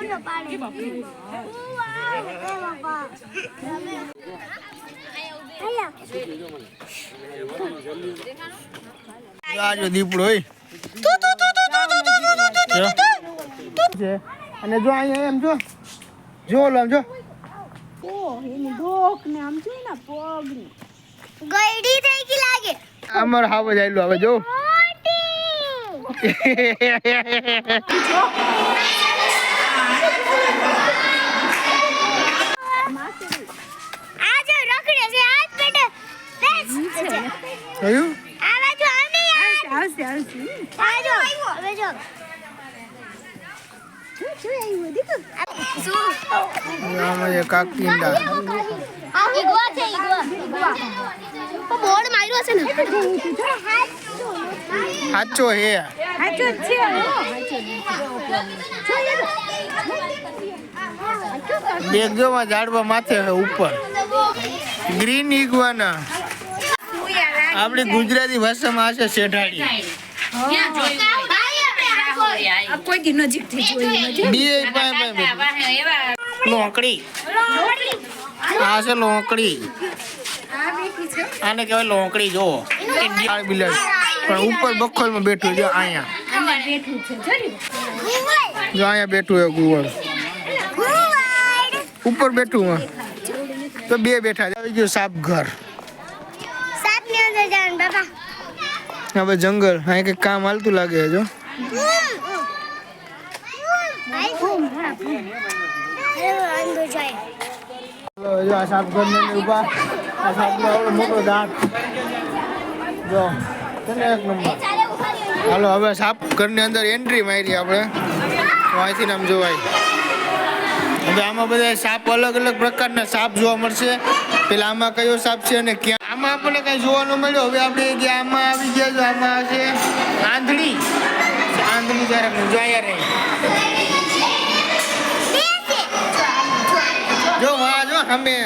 Photo પાડે દીપડો અને જો અહીંયા એમ જો જો લો આમ જો ગઈડી થઈ ગઈ લાગે અમાર હાવ જ હવે જો આ જો રખડે છે હાથ પેટે આવશે જો ઈગવા છે ઈગવા. બોર્ડ માર્યો છે ને. સાચો હે. દેખ જો માં ઝાડવા માથે ઉપર. Green iguana. આપણી ગુજરાતી ભાષામાં નથી. બે પાસે પાસે લોંકડી. આ છે લોંકડી. આને કહેવાય લોંકડી જો. બિલાડ પણ ઉપર બખોલમાં બેઠું જો અહીંયા. બેઠું છે. જો અહીંયા બેઠું હે કુવર ઉપર બેઠું તો બે બેઠા. આવી ગયું સાપ ઘર. સાત બાપા. હવે જંગલ અહીં કઈ કામ હાલતું લાગે જો. જો આ સાપ ઘર ને ઊભા. આ મોટો દાંત જો એક નંબર. હાલો હવે સાપ ઘરની અંદર એન્ટ્રી મારી આપણે. અહીંથી નામ જોવાય. હવે આમાં બધા સાપ અલગ અલગ પ્રકારના સાપ જોવા મળશે. પેલા આમાં કયો સાપ છે અને ક્યાં આમાં આપણને કઈ જોવાનું મળ્યું? હવે આપણે ગયા આમાં આવી ગયા જો આમાં છે આંધળી. આંધળી જ્યારે જોયા રહી. જો વાહ જો અમે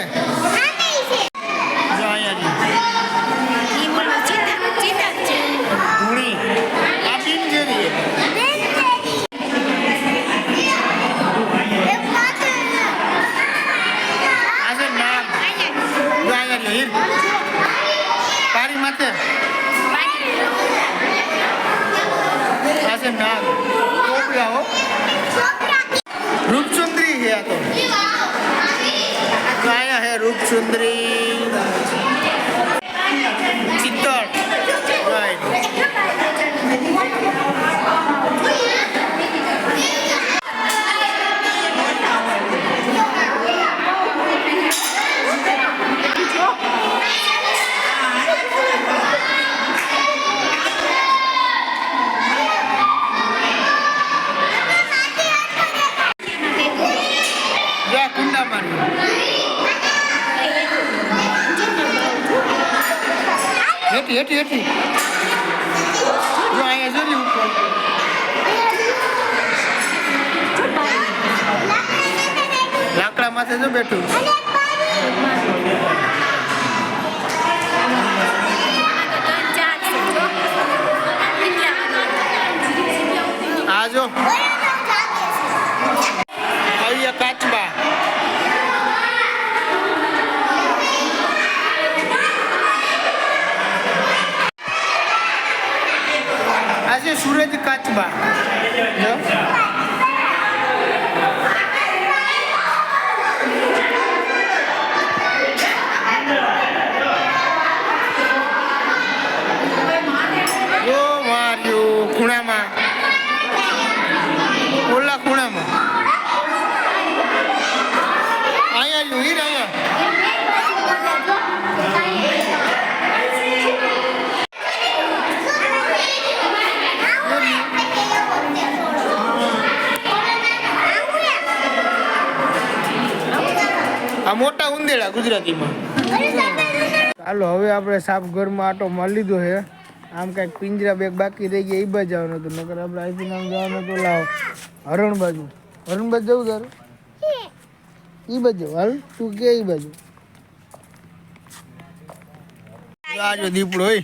છે નાગ. કોપરા હો. રૂપસુંદરી છે આ તો. અહીંયા હે રૂપસુંદરી ચિત્તળ રાઈટ જો આ કુંડા માર્યું હેઠી હેઠી હેઠી જો અહીંયા જોયું ઉપર લાકડા માથે જો બેઠું ચાર છે જો આ જો અહીંયા કાચબા આ છે સૂરજ કાચબા જો જો માર્યું ખૂણામાં ઓલા ખૂણામાં લ્યો, હીર આ મોટા ઉંદેડા ગુજરાતીમાં. ચાલો હવે આપણે સાપ ઘરમાં આટો મારી લીધો છે. આમ કાંઈક પિંજરા બેગ બાકી રહી ગયા એ બાજુ જવાનું હતું. નકર આપણે અહીંથી નામ જવાનું તો લાવ. હરણ બાજુ હરણ બાજુ જવું તારું? ઈ બાજુ હાલ તું કે ઈ બાજુ. આજો દીપડો એ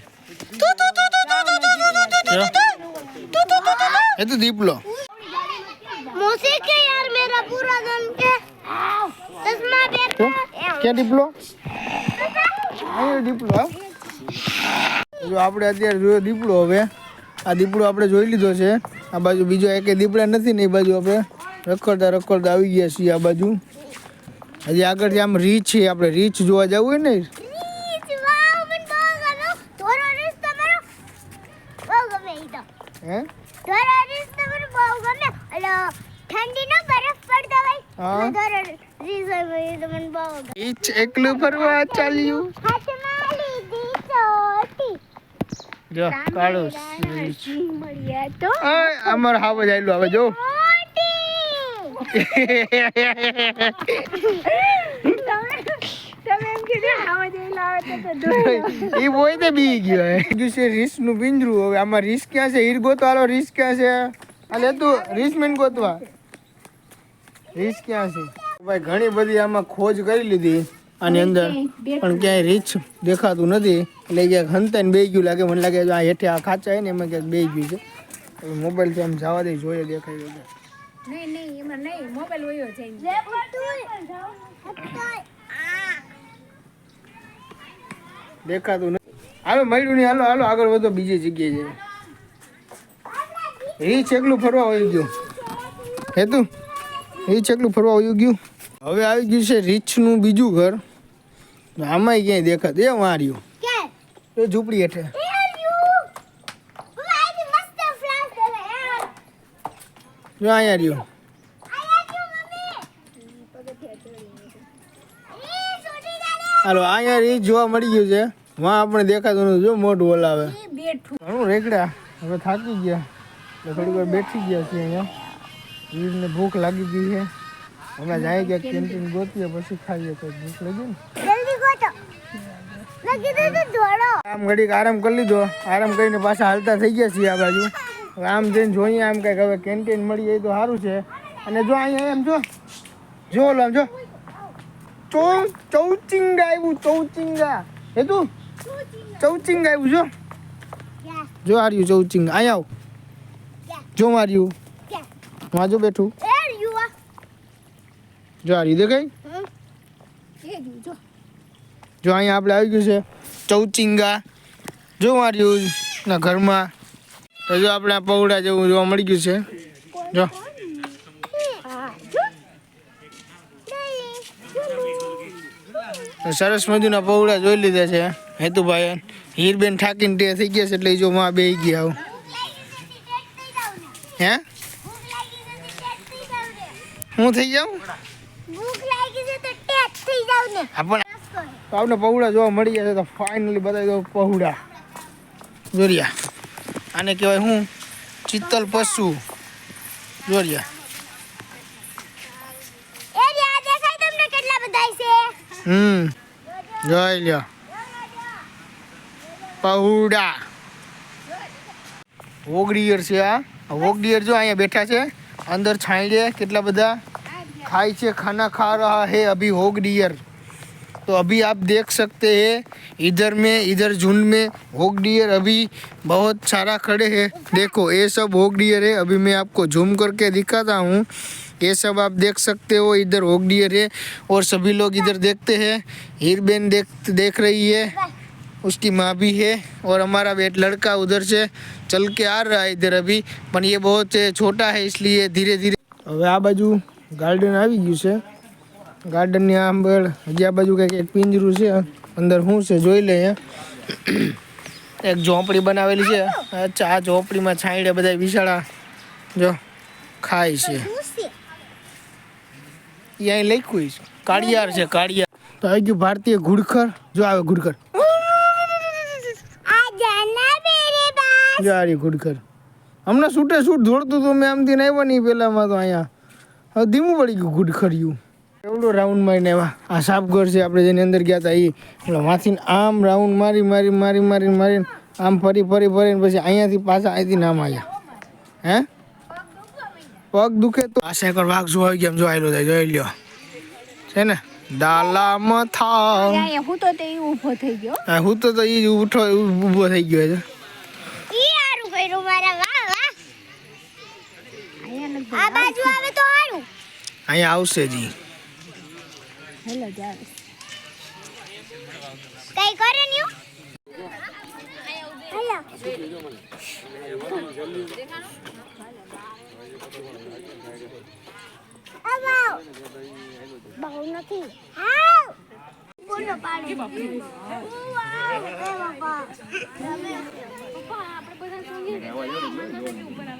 એ તો દીપડો મોસે કે યાર મેરા પૂરા ગન કે? ચશ્મા બેઠો કે દીપડો આયો દીપડો જો આપણે અત્યારે જોયો દીપડો હવે. આ દીપડો આપણે જોઈ લીધો છે. આ બાજુ બીજો એકે દીપડા નથી ને એ બાજુ આપણે રખડતા રખડતા આવી ગયા છીએ આ બાજુ. હજી આગળથી આમ રીચ છે આપણે રીચ જોવા જવું હોય ને એકલું ફરવા ચાલ્યું? જો કાળો અમાર હાવ જ આવેલું હવે જો તમે એમ કીધું આવા જેવી લાવે તો તો એ હોય તે બી ગયો બીજું છે રીસનું પિંજરું હવે આમાં રીસ ક્યાં છે? હીર ગોતો રીસ ક્યાં છે? આ તું રીસ મેન ગોતવા. રીસ ક્યાં છે? ભાઈ ઘણી બધી આમાં ખોજ કરી લીધી આની અંદર પણ ક્યાંય રીચ દેખાતું નથી. એટલે ક્યાંક હંતાઈને બે ગયું લાગે મને લાગે આ હેઠે આ ખાચા હોય ને એમાં ક્યાંક બે ગયું છે. મોબાઈલથી આમ જવા દે જોઈએ દેખાય નહીં નહીં એમાં નહીં મોબાઈલ વયો છે દેખાતું નથી. હાલો મળ્યું નહીં હાલો હાલો આગળ વધો બીજી જગ્યાએ જઈએ રીચ એકલું ફરવા આવી ગયું. હેતું રીચ એકલું ફરવા આવી ગયું. હવે આવી ગયું છે રીછનું બીજું ઘર. આમાંય ક્યાંય દેખાત. એ વાર્યું. એ ઝૂંપડી હેઠે એ રહ્યું ભાઈ મસ્ત ફ્લાશ કરે યાર જો અહીંયા રહ્યું. હાલો અહીંયા રીચ જોવા મળી ગયું છે. વાં આપણે દેખાતું નથી જો મોઢું બોલાવે ઘણું રેકડા હવે થાકી ગયા. એટલે થોડીક વાર બેઠી ગયા છીએ અહીંયા. વીરને ભૂખ લાગી ગઈ છે. હમણાં જાય ગયા કેન્ટીન ગોતીએ પછી ખાઈએ તો ભૂખ લાગી ને. આમ ઘડીક આરામ કરી લીધો. આરામ કરીને પાછા હાલતા થઈ ગયા છીએ આ બાજુ. આમ જઈને જોઈએ, આમ કંઈક હવે કેન્ટીન મળી જાય તો સારું છે. અને જો અહીંયા એમ જો જો ઓલો આમ જો. ચૌ, ચૌચિંગા આવ્યું, ચૌચિંગા. હે તું? ચૌચિંગા આવ્યું, જો. જો આર્યું ચૌચિંગા. અહીંયા આવ. જો માર્યું. ક્યાં બેઠું. જો આ રીતે કઈ જો અહીંયા આપણે આવી ગયું છે. ચૌચિંગા. જો માર્યું. ના, ઘરમાં. તો જો આપણે આ પૌડા જેવું જોવા મળી ગયું છે. જો. સરસ મજુના પૌડા જોઈ લીધા છે. હેતુભાઈ હીરબેન ઠાકીને તે થઈ ગયા છે એટલે જો માં બે ગયા આવું હે? હું થઈ જાઉં? આપણે પૌડા જોવા મળી ગયા છે તો ફાઇનલી બતાવી દો પૌડા જોરિયા. આને કહેવાય હું ચિત્તલ પશુ જોરિયા હમ જોઈ લ્યો પહુડા વોગડીયર છે આ વોગડીયર જો અહીંયા બેઠા છે અંદર છાંયડે કેટલા બધા ખાય છે ખાના ખા રહા હે અભી હોગડીયર तो अभी आप देख सकते हैं इधर में इधर झुंड में होग डियर अभी बहुत सारा खड़े हैं देखो ये सब होग डियर है अभी मैं आपको झूम करके दिखाता हूँ ये सब आप देख सकते हो इधर होग डियर है और सभी लोग इधर देखते हैं हीरबेन देख देख रही है उसकी माँ भी है और हमारा बेट लड़का उधर से चल के आ रहा है इधर अभी पर ये बहुत छोटा है इसलिए धीरे धीरे હવે આ બાજુ ગાર્ડન આવી ગયું છે ગાર્ડનની આંબળ, હજી આ બાજુ કંઈક પિંજરું છે. અંદર શું છે? જોઈ લે એક ઝોપડી બનાવેલી છે. અચ્છા આ ઝોપડીમાં છાંયડે બધા વિશાળા જો ખાય છે. અહીં લખ્યું છે. કાળિયાર છે, કાળિયાર. તો આવી ગયું ભારતીય ઘુડખર. જો આવે ઘુડખર. જો ઘુડખર. હમણાં છૂટે છૂટ દોડતું હતું. મેં આમથી આવ્યો નહીં પહેલામાં તો અહીંયા હવે ધીમું પડી ગયું ઘુડખર્યું. એવડો રાઉન્ડ મારીને એવા આ સાપઘર છે આપણે જેની અંદર ગયા હતા એ એટલે માથીને આમ રાઉન્ડ મારી મારી મારી મારી મારીને આમ ફરી ફરી ફરીને પછી અહીંયાથી પાછા અહીંથી નામ આવ્યા હે? પગ દુખે તો આ સેકર વાઘ જો આવી ગયા? જો આવેલો થાય જોઈ લ્યો. છે ને? ડાલામાં થાવ હું તો તે ઊભો થઈ ગયો. હા હું તો તો ઈ ઉઠો ઊભો થઈ ગયો છે. ઈ હારું કર્યું મારા વાહ વાહ આ બાજુ આવે તો હારું. અહીંયા આવશે જી હેલો જાવે કઈ કરે ન્યુ? બહુ નથી. આવ બોલો પાડે. પપ્પા આપણે બધા સંગીત मोटो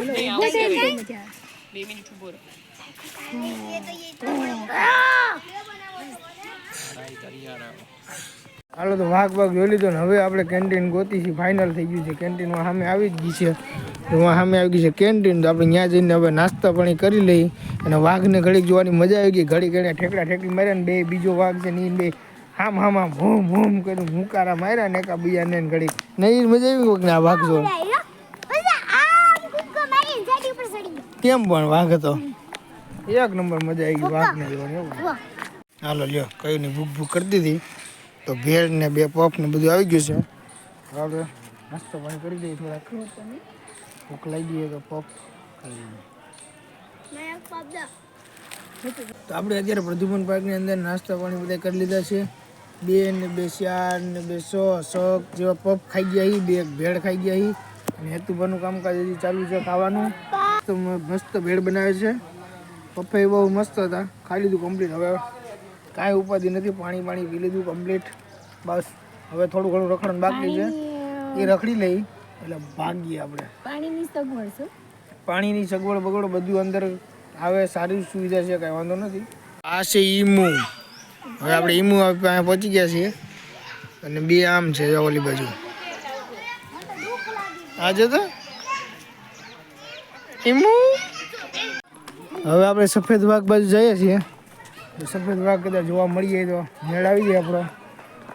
કરશે હાલો તો વાઘ વાઘ જોઈ લીધો ને હવે આપણે કેન્ટીન ગોતી છે ફાઇનલ થઈ ગયું છે. કેન્ટીનમાં સામે આવી જ ગઈ છે. તો એમાં સામે આવી ગઈ છે કેન્ટીન તો આપણે ત્યાં જઈને હવે નાસ્તા પાણી કરી લઈ અને વાઘને ઘડીક જોવાની મજા આવી ગઈ. ઘડી એને ઠેકડા ઠેકડી માર્યા ને બે બીજો વાઘ છે ને બે હામ આમ આમ હોમ હોમ કર્યું મુકારા માર્યા ને એકા બીજાને ને ઘડીક. નહીં મજા આવી કોઈક ને આ વાઘ જો પછી આમ કૂદકો મારી ઝાડી ઉપર ચડી ગયો કેમ પણ વાઘ હતો? એક નંબર મજા આવી ગઈ વાઘને જોવાની હાલો લ્યો કયું ની ભૂખ ભૂખ કરતી દીધી. તો ભેળ ને બે પફ ને બધું આવી ગયું છે. હવે નાસ્તો પાણી કરી દઈએ થોડાક. ભૂખ લાગી ગઈ તો પફ ખાઈ લઈએ. તો આપણે અત્યારે પ્રદુમન પાર્કની અંદર નાસ્તા પાણી બધા કરી લીધા છે. બે ને બે ચાર ને બે સો શોખ જેવા પફ ખાઈ ગયા હી બે ભેળ ખાઈ ગયા હી. અને હેતુભાનું કામકાજ હજી ચાલુ છે ખાવાનું. તો મસ્ત ભેળ બનાવે છે. પપ્પા બહુ મસ્ત હતા. ખાઈ લીધું કમ્પ્લીટ હવે કાંઈ ઉપાધિ નથી. પાણી પાણી પી લીધું કમ્પ્લીટ બસ. હવે થોડું ઘણું રખડણ બાકી છે. એ રખડી લઈ. એટલે ભાગીએ આપણે. પાણીની સગવડ છે. પાણીની સગવડ બગવડ બધું અંદર આવે સારી સુવિધા છે કાંઈ વાંધો નથી. આ છે ઈમુ. હવે આપણે ઈમુ પાસે પહોંચી ગયા છીએ. અને બે આમ છે ઓલી બાજુ. આ જો તો? ઈમુ? હવે આપણે સફેદ વાઘ બાજુ જઈએ છીએ. સફેદ વાઘ કદાચ જોવા મળીએ તો મેળ આવી જાય આપણો.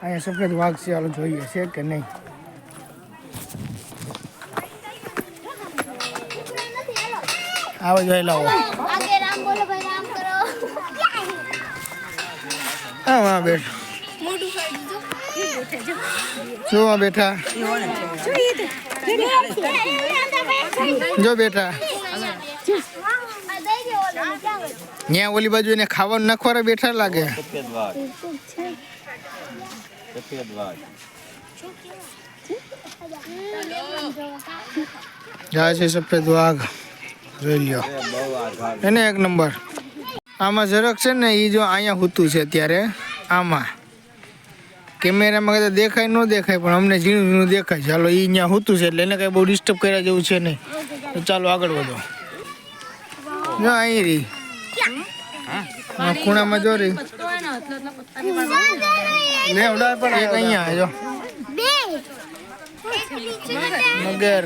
અહીંયા સફેદ વાઘ છે ચાલો જોઈએ છે કે નહીં. આવો જોઈ લાવો આગે રામ બોલો ભાઈ રામ કરો. હા હા બેઠ. સાઈડ જો આ બેઠા જો બેઠા ત્યાં ઓલી બાજુ એને ખાવાનું નાખવાના બેઠા લાગે. જાય છે સફેદ વાઘ. જોઈ લ્યો. એને એક નંબર. આમાં જરાક છે ને એ જો અહીંયા હોતું છે અત્યારે. આમાં. કેમેરામાં કદાચ દેખાય ન દેખાય પણ અમને ઝીણું ઝીણું દેખાય ચાલો એ અહીંયા હોતું છે એટલે એને કાંઈ બહુ ડિસ્ટર્બ કર્યા જેવું છે નહીં. તો ચાલો આગળ વધો. જો અહીં રહી. ખૂણામાં જો રહી. લે ઉડાડ પણ એક અહીંયા જો. મગર. મગર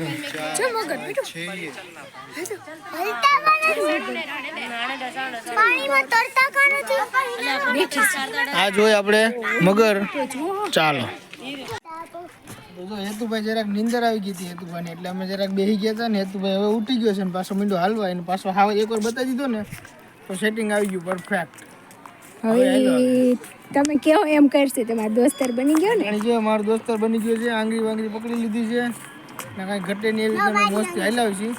પાણીમાં તરતા આ જોઈ આપણે મગર. ચાલો. હેતુભાઈ જરાક નીંદર આવી ગઈ હતી હેતુભાઈ એટલે અમે જરાક બેસી ગયા હતા ને હેતુભાઈ હવે ઉઠી ગયો છે ને પાછો મીંડો હાલવા ને પાછો હાવ એકવાર બતાવી દીધો ને તો સેટિંગ આવી ગયું પરફેક્ટ હવે તમે કેવો એમ કરશે? તમારો દોસ્તર બની ગયો ને? અને જો મારો દોસ્તર બની ગયો છે આંગળી વાંગળી પકડી લીધી છે ને કાંઈ ઘટે નહીં એવી રીતે મસ્તી હલાવી છીએ.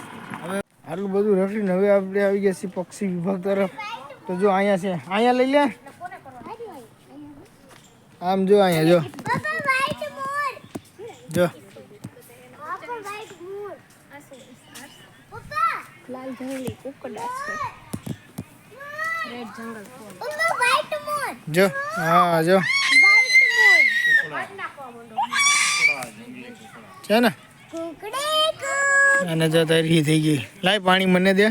આટલું બધું રખડીને હવે આપણે આવી ગયા છીએ પક્ષી વિભાગ તરફ. તો જો અહીંયા છે. અહીંયા લઈ લે. આમ જો અહીંયા જો. જો. જો. હા, જો. છે ને? અને જો તૈયારી થઈ ગઈ. લાય પાણી મને દે.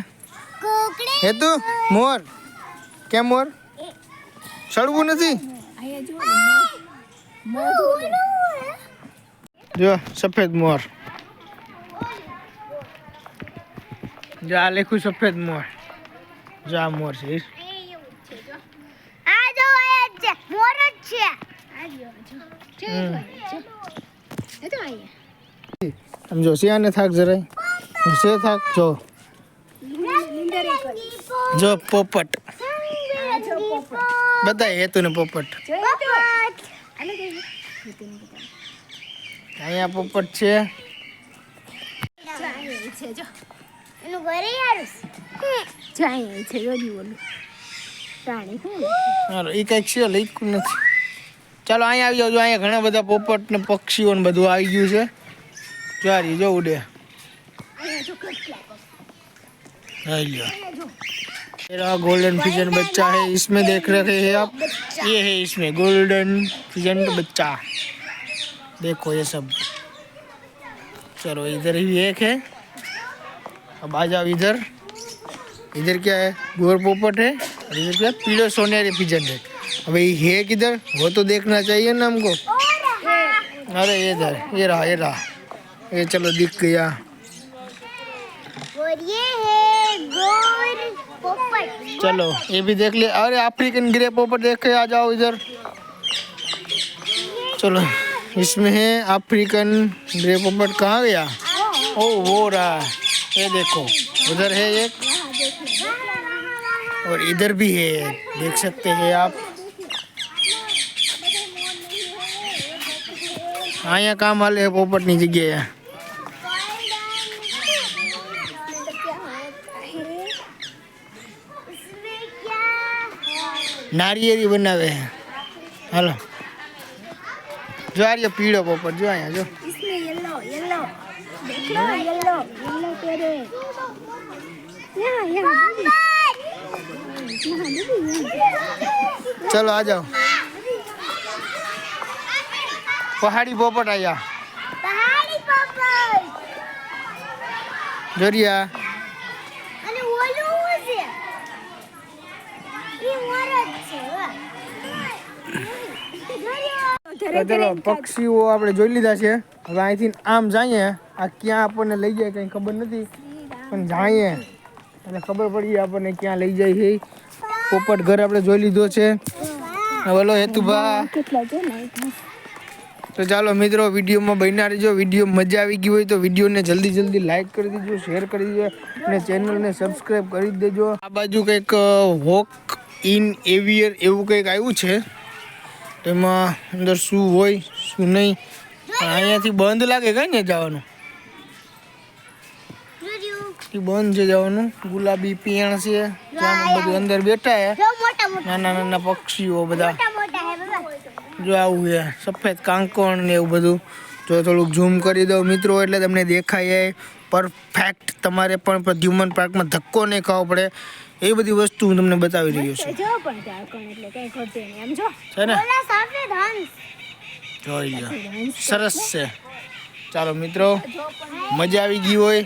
કુકડે હે તું મોર. કેમ મોર? સડવું નથી? જો જો સફેદ મોર. જો આ લેખું સફેદ મોર. જો આ મોર છે. ઈર. આ જો આ જ છે. મોર જ છે. આમ જો શિયાને થાક જરાય. શે થાક, જો. જો, પોપટ. બધાય હેતુ ને પોપટ. અહીંયા પોપટ છે. એનું ઘરે યાર જાય એ કંઈક નથી. ચાલો, અહીંયા આવી જાવ અહીંયા ઘણા બધા પોપટ ને પક્ષીઓ ને બધું આવી ગયું છે. જારી જો ઉડે અહીંયા જો કેટલા हाय लिया ये रहा गोल्डन पिजन बच्चा है इसमें देख रहे हैं आप ये है इसमें गोल्डन पिजन बच्चा देखो ये सब चलो इधर ही एक है अब आ जाओ इधर इधर क्या है गोर पोपट है और इधर क्या है? पीले सोनेरी पिजन है अब ये है किधर वो तो देखना चाहिए ना हमको अरे ये इधर ये रहा ये रहा ये चलो दिख गया। और ये है गोर पोपट। चलो ये भी देख लिया। अरे अफ्रीकन ग्रे पोपट देख के आ जाओ इधर। चलो इसमें है अफ्रीकन ग्रे पोपट। कहाँ गया? ओ वो रहा। ये देखो उधर है एक। और इधर भी है देख सकते हैं आप। हाँ यहाँ काम वाले पोपट नहीं जगह है। નારિયેરી બનાવે. હાલો. જો આ રહ્યો પીળો પોપટ જો અહીંયા જો. ચલો આ જાઓ પહાડી પોપટ આયા જોરિયા અને ઓલું છે પક્ષીઓ આપણે જોઈ લીધા છે. હવે અહીંથી આમ જઈએ. આ ક્યાં આપણને લઈ જાય કંઈ ખબર નથી, પણ જઈએ. અને ખબર પડી આપણને ક્યાં લઈ જાય છે. પોપટ ઘર આપણે જોઈ લીધો છે. બોલો, હેતુભા. તો ચાલો મિત્રો, વિડીયોમાં બન્યા રહેજો. વીડિયો મજા આવી ગઈ હોય તો વિડીયોને જલ્દી જલ્દી લાઈક કરી દેજો, શેર કરી દેજો અને ચેનલને સબસ્ક્રાઈબ કરી દેજો. આ બાજુ કંઈક વોક ઇન એવિયર એવું કંઈક આવ્યું છે. તો એમાં અંદર શું હોય શું નહીં. પણ અહીંયાથી બંધ લાગે કઈ ને જવાનું? બંધ છે જવાનું. ગુલાબી પિયાણ છે. ત્યાં બધું અંદર બેઠા નાના નાના પક્ષીઓ બધા. જો આવું છે સફેદ કાંકણ ને એવું બધું. જો થોડુંક ઝૂમ કરી દઉં મિત્રો એટલે તમને દેખાય પરફેક્ટ તમારે પણ પ્રદ્યુમન પાર્કમાં ધક્કો નહીં ખાવો પડે. એ બધી વસ્તુ હું તમને બતાવી રહ્યો છું. જો પણ ઝાકણ એટલે કઈ ખોટું નહીં. એમ જો છે ને? સફેદ હંસ જોઈ લો સરસ છે. ચાલો મિત્રો મજા આવી ગઈ હોય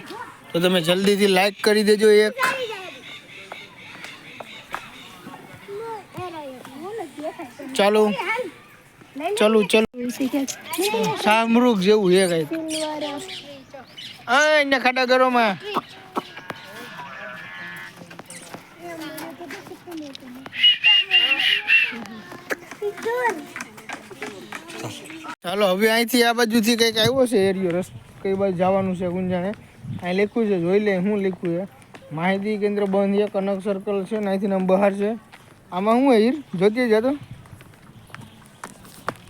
તો તમે જલ્દીથી લાઈક કરી દેજો એક. ચાલો. ચાલો ચાલો. સામરૂખ જેવું છે કઈ ખાડા ઘરોમાં. ચાલો હવે અહીંથી આ બાજુથી કંઈક આવ્યો છે એરિયો રસ. કઈ બાજુ જવાનું છે ગુંજાણે? અહીં લખ્યું છે જોઈ લે શું લખ્યું છે? માહિતી કેન્દ્ર બંધ છે કનક સર્કલ છે ને અહીંથી આમ બહાર છે. આમાં શું હીર? જોતી જતો.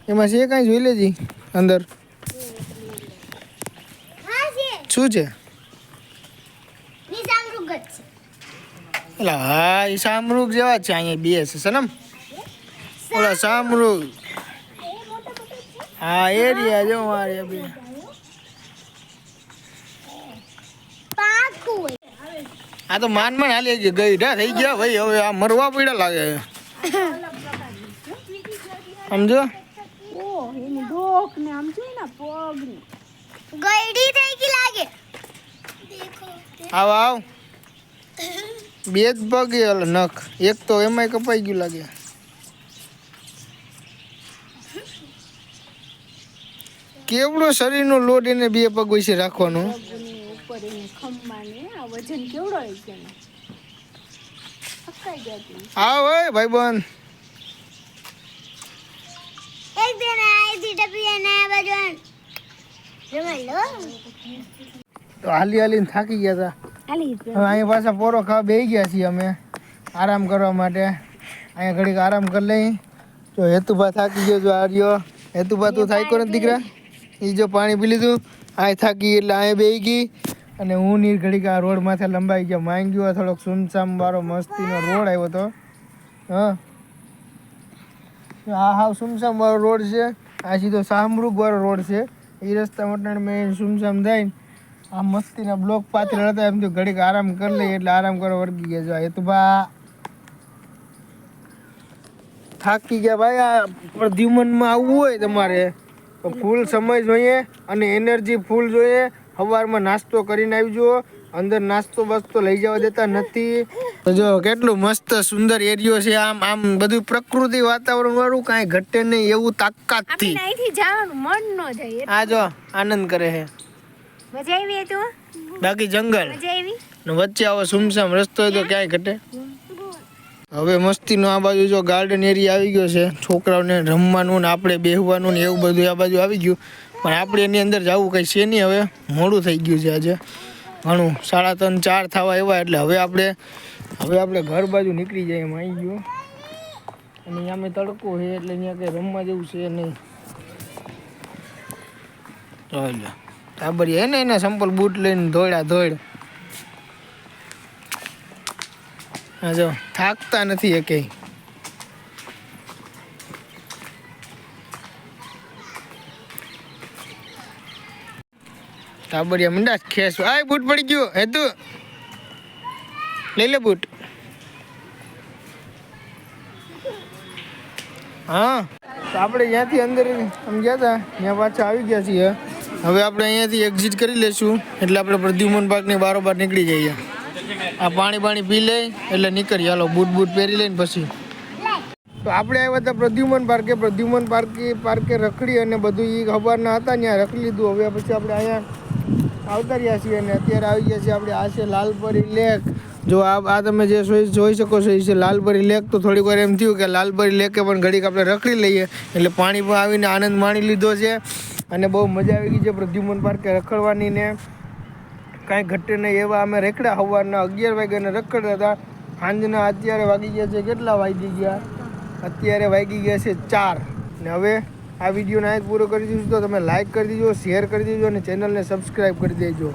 એમાં છે કાંઈ? જોઈ લેજી અંદર. શું છે? એટલે હા એ શામૃગ જેવા છે અહીંયા બે છે સનમ ઓલા સામરૂખ હા એરિયા જો મારે બે. આ તો માનમાં હાલી ગઈ ગઈઢા થઈ ગયા ભાઈ, હવે આ મરવા પડ્યા લાગે સમજો? ગઈ આવ આવ. બે જ પગ નખ, એક તો એમાંય કપાઈ ગયું લાગે. કેવડો શરીરનો લોડ એને બે પગ વિશે રાખવાનો? પગની ઉપર એને ખંભા આ વજન કેવડો હોય છે એનો હા હોય ભાઈબંધ. એક દિન આઈ તો હાલી હાલીને થાકી ગયા હતા હાલી હવે અહીંયા પાછા પોરો ખાવા બેસી ગયા છીએ અમે આરામ કરવા માટે. અહીંયા ઘડીક આરામ કરી લઈ. જો હેતુભા થાકી ગયો જો આર્યો હેતુભા તું થાય નથી દીકરા? એ જો પાણી પી લીધું આ થાકી એટલે આ બેહી ગઈ. અને હું ની ઘડીક આ રોડ માથે લંબાઈ ગયો, માંગ્યો થોડોક સુમસામ વાળો મસ્તીનો રોડ આવ્યો તો. હા. આ હાવ સુમસામ વાળો રોડ છે, આ સીધો શાહમૃગ વાળો રોડ છે. એ રસ્તા મટણ મેં સુમસામ થઈને આ મસ્તીના બ્લોક પાત્ર હતા, એમ તો ઘડીક આરામ કરી લઈએ એટલે આરામ કરવા વર્ગી ગયા જો એ તો બા થાકી ગયા ભાઈ, આ પ્રદ્યુમનમાં આવવું હોય તમારે. ફૂલ સમય જોઈએ અને એનર્જી ફૂલ જોઈએ. સવારમાં નાસ્તો કરીને આવજો. અંદર નાસ્તો બસ્તો લઈ જવા દેતા નથી. જો કેટલું મસ્ત સુંદર એરિયો છે આમ આમ બધું પ્રકૃતિ વાતાવરણ વાળું કાંઈ ઘટે નહીં એવું તાકાતથી થી. જવાનું મન ન જાય આ જો આનંદ કરે છે. મજા આવી તું? બાકી જંગલ. મજા આવી? વચ્ચે આવો સુમસામ રસ્તો હોય તો ક્યાંય ઘટે? હવે મસ્તીનો આ બાજુ જો ગાર્ડન એરિયા આવી ગયો છે, છોકરાઓને રમવાનું ને આપણે બેહવાનું ને એવું બધું આ બાજુ આવી ગયું. પણ આપણે એની અંદર જવું કંઈ છે નહીં હવે, મોડું થઈ ગયું છે આજે. ઘણું, સાડા ત્રણ, ચાર થવા એવા એટલે હવે આપણે હવે આપણે ઘર બાજુ નીકળી જાય એમ આવી ગયું. અને અહીંયા અમે તડકો છે એટલે અહીંયા કંઈ રમવા જેવું છે નહીં. ચાલો ટાબરિયા એને એના સંપલ બૂટ લઈને ધોળ્યા દોડ હા જો, થાકતા નથી એ કઈ. ટાબરિયા મંડા ખેસ આય બૂટ પડી ગયો હે તું લઈ લે બૂટ. હા. તો આપણે જ્યાંથી અંદર આમ ગયા હતા ત્યાં પાછા આવી ગયા છીએ. હવે આપણે અહીંયાથી એક્ઝિટ કરી લઈશું, એટલે આપણે પ્રદ્યુમન પાર્કની બારોબાર નીકળી જઈએ. આ પાણી પાણી પી લે, એટલે નીકળી. હાલો, બૂટ બૂટ પહેરી લઈને પછી. તો આપણે આવ્યા હતા પ્રદ્યુમન પાર્કે. પ્રદ્યુમન પાર્કે પાર્કે રખડી અને બધું એ ખબરના હતા, ત્યાં રખડી લીધું. હવે પછી આપણે અહીંયા આવતા રહ્યા છીએ અને અત્યારે આવી ગયા છીએ આપણે આ છે લાલપરી લેક. જો આ આ તમે જે જોઈ શકો છો એ છે લાલપરી લેક. તો થોડીક વાર એમ થયું કે લાલપરી લેકે પણ ઘડીક આપણે રખડી લઈએ. એટલે પાણી પણ આવીને આનંદ માણી લીધો છે. અને બહુ મજા આવી ગઈ છે પ્રદ્યુમન પાર્કે રખડવાની ને. કાંઈ ઘટે નહીં. એવા અમે રેકડા સવારના અગિયાર વાગ્યાને રખડતા હતા. સાંજના અત્યારે વાગી ગયા છે કેટલા વાગી ગયા? અત્યારે વાગી ગયા છે ચાર. ને હવે આ વિડીયોને આ પૂરો કરી દઈશું. તો તમે લાઇક કરી દેજો શેર કરી દેજો અને ચેનલને સબસ્ક્રાઈબ કરી દેજો.